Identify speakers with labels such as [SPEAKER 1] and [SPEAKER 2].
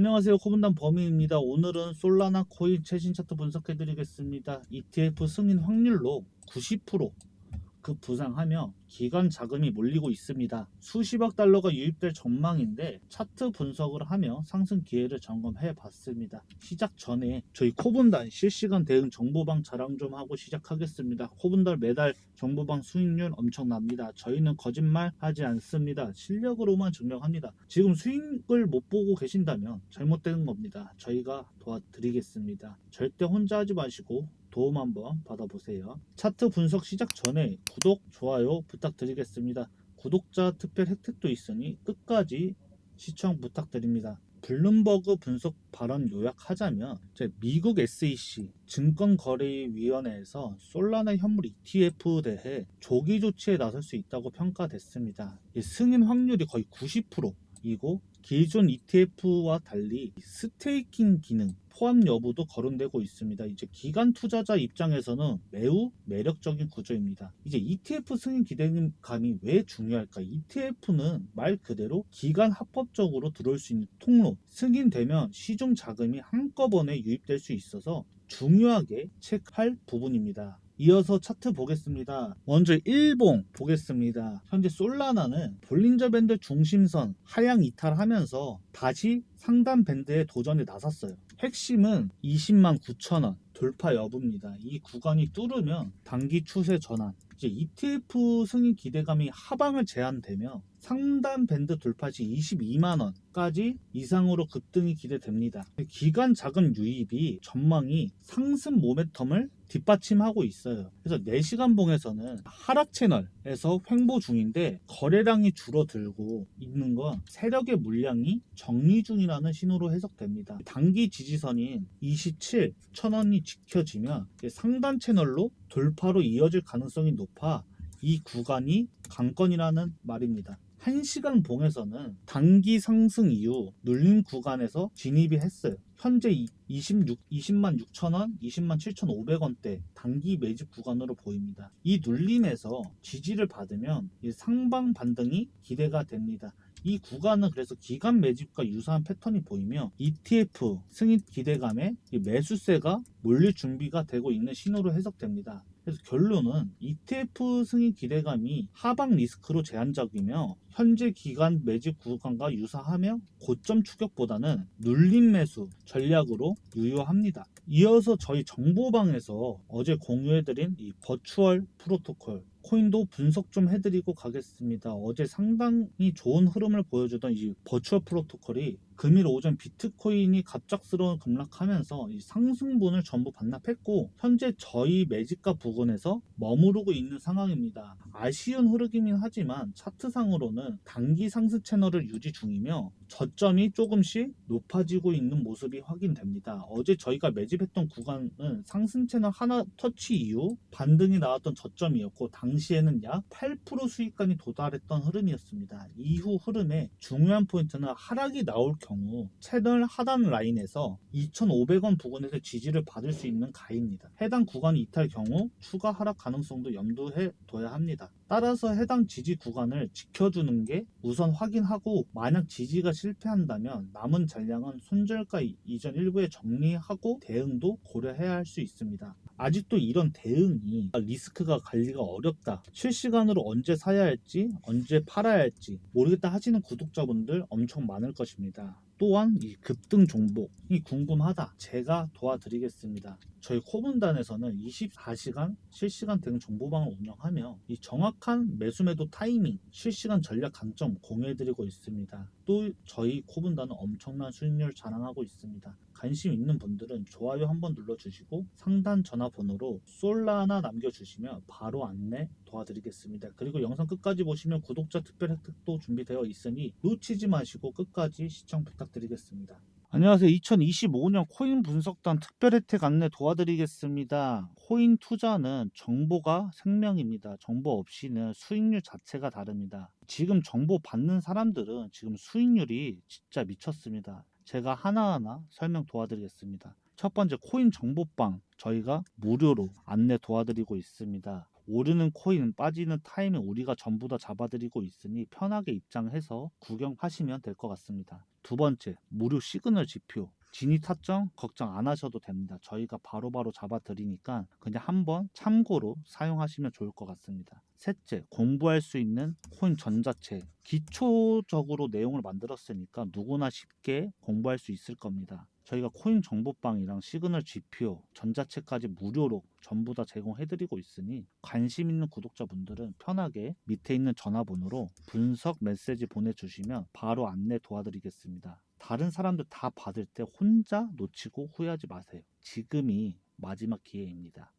[SPEAKER 1] 안녕하세요. 코분단 범위입니다. 오늘은 솔라나 코인 최신 차트 분석해드리겠습니다. ETF 승인 확률로 90% 그 부상하며 기관 자금이 몰리고 있습니다. 수십억 달러가 유입될 전망인데 차트 분석을 하며 상승 기회를 점검해 봤습니다. 시작 전에 저희 코분단 실시간 대응 정보방 자랑 좀 하고 시작하겠습니다. 코분단 매달 정보방 수익률 엄청납니다. 저희는 거짓말 하지 않습니다. 실력으로만 증명합니다. 지금 수익을 못 보고 계신다면 잘못된 겁니다. 저희가 도와드리겠습니다. 절대 혼자 하지 마시고 도움 한번 받아보세요. 차트 분석 시작 전에 구독, 좋아요 부탁드리겠습니다. 구독자 특별 혜택도 있으니 끝까지 시청 부탁드립니다. 블룸버그 분석 발언 요약하자면 미국 SEC 증권거래위원회에서 솔라나 현물 ETF 대해 조기 조치에 나설 수 있다고 평가됐습니다. 이 승인 확률이 거의 90%이고 기존 ETF와 달리 스테이킹 기능 포함 여부도 거론되고 있습니다. 이제 기관 투자자 입장에서는 매우 매력적인 구조입니다. 이제 ETF 승인 기대감이 왜 중요할까? ETF는 말 그대로 기관 합법적으로 들어올 수 있는 통로. 승인되면 시중 자금이 한꺼번에 유입될 수 있어서 중요하게 체크할 부분입니다. 이어서 차트 보겠습니다. 먼저 일봉 보겠습니다. 현재 솔라나는 볼린저 밴드 중심선 하향 이탈하면서 다시 상단 밴드에 도전에 나섰어요. 핵심은 20만 9천 원 돌파 여부입니다. 이 구간이 뚫으면 단기 추세 전환. 이제 ETF 승인 기대감이 하방을 제한되며 상단 밴드 돌파 시 22만 원까지 이상으로 급등이 기대됩니다. 기간 자금 유입이 전망이 상승 모멘텀을 뒷받침하고 있어요. 그래서 4시간 봉에서는 하락 채널에서 횡보 중인데 거래량이 줄어들고 있는 건 세력의 물량이 정리 중이라는 신호로 해석됩니다. 단기 지지선인 27, 1000원이 지켜지면 상단 채널로 돌파로 이어질 가능성이 높아 이 구간이 강건이라는 말입니다. 1시간 봉에서는 단기 상승 이후 눌림 구간에서 진입이 했어요. 현재 26, 20만 6천 원, 20만 7,500원대 단기 매집 구간으로 보입니다. 이 눌림에서 지지를 받으면 이 상방 반등이 기대가 됩니다. 이 구간은 그래서 기간 매집과 유사한 패턴이 보이며 ETF 승인 기대감에 이 매수세가 몰릴 준비가 되고 있는 신호로 해석됩니다. 그래서 결론은 ETF 승인 기대감이 하방 리스크로 제한적이며 현재 기간 매집 구간과 유사하며 고점 추격보다는 눌림 매수 전략으로 유효합니다. 이어서 저희 정보방에서 어제 공유해드린 이 버추얼 프로토콜 코인도 분석 좀 해드리고 가겠습니다. 어제 상당히 좋은 흐름을 보여주던 이 버추얼 프로토콜이 금일 오전 비트코인이 갑작스러운 급락하면서 이 상승분을 전부 반납했고 현재 저희 매집가 부근에서 머무르고 있는 상황입니다. 아쉬운 흐름이긴 하지만 차트상으로는 단기 상승 채널을 유지 중이며 저점이 조금씩 높아지고 있는 모습이 확인됩니다. 어제 저희가 매집했던 구간은 상승 채널 하나 터치 이후 반등이 나왔던 저점이었고 당시에는 약 8% 수익간이 도달했던 흐름이었습니다. 이후 흐름에 중요한 포인트는 하락이 나올 경우 채널 하단 라인에서 2,500원 부근에서 지지를 받을 수 있는 가입니다. 해당 구간이 이탈 경우 추가 하락 가능성도 염두해 둬야 합니다. 따라서 해당 지지 구간을 지켜주는 게 우선 확인하고 만약 지지가 실패한다면 남은 잔량은 손절가 이전 일부에 정리하고 대응도 고려해야 할 수 있습니다. 아직도 이런 대응이 리스크가 관리가 어렵다. 실시간으로 언제 사야 할지, 언제 팔아야 할지 모르겠다 하시는 구독자분들 엄청 많을 것입니다. 또한 이 급등 종목이 궁금하다. 제가 도와드리겠습니다. 저희 코분단에서는 24시간 실시간 대응 정보방을 운영하며 이 정확한 매수 매도 타이밍, 실시간 전략 강점 공유해드리고 있습니다. 또 저희 코분단은 엄청난 수익률 자랑하고 있습니다. 관심 있는 분들은 좋아요 한번 눌러주시고 상단 전화번호로 솔라 하나 남겨주시면 바로 안내 도와드리겠습니다. 그리고 영상 끝까지 보시면 구독자 특별 혜택도 준비되어 있으니 놓치지 마시고 끝까지 시청 부탁드리겠습니다. 안녕하세요. 2025년 코인 분석단 특별 혜택 안내 도와드리겠습니다. 코인 투자는 정보가 생명입니다. 정보 없이는 수익률 자체가 다릅니다. 지금 정보 받는 사람들은 지금 수익률이 진짜 미쳤습니다. 제가 하나하나 설명 도와드리겠습니다. 첫 번째 코인 정보방 저희가 무료로 안내 도와드리고 있습니다. 오르는 코인 빠지는 타이밍 우리가 전부 다 잡아드리고 있으니 편하게 입장해서 구경하시면 될 것 같습니다. 두 번째, 무료 시그널 지표. 진입 타점 걱정 안 하셔도 됩니다. 저희가 바로바로 잡아드리니까 그냥 한번 참고로 사용하시면 좋을 것 같습니다. 셋째, 공부할 수 있는 코인 전자책. 기초적으로 내용을 만들었으니까 누구나 쉽게 공부할 수 있을 겁니다. 저희가 코인 정보방이랑 시그널 지표, 전자책까지 무료로 전부 다 제공해드리고 있으니 관심 있는 구독자분들은 편하게 밑에 있는 전화번호로 분석 메시지 보내주시면 바로 안내 도와드리겠습니다. 다른 사람들 다 받을 때 혼자 놓치고 후회하지 마세요. 지금이 마지막 기회입니다.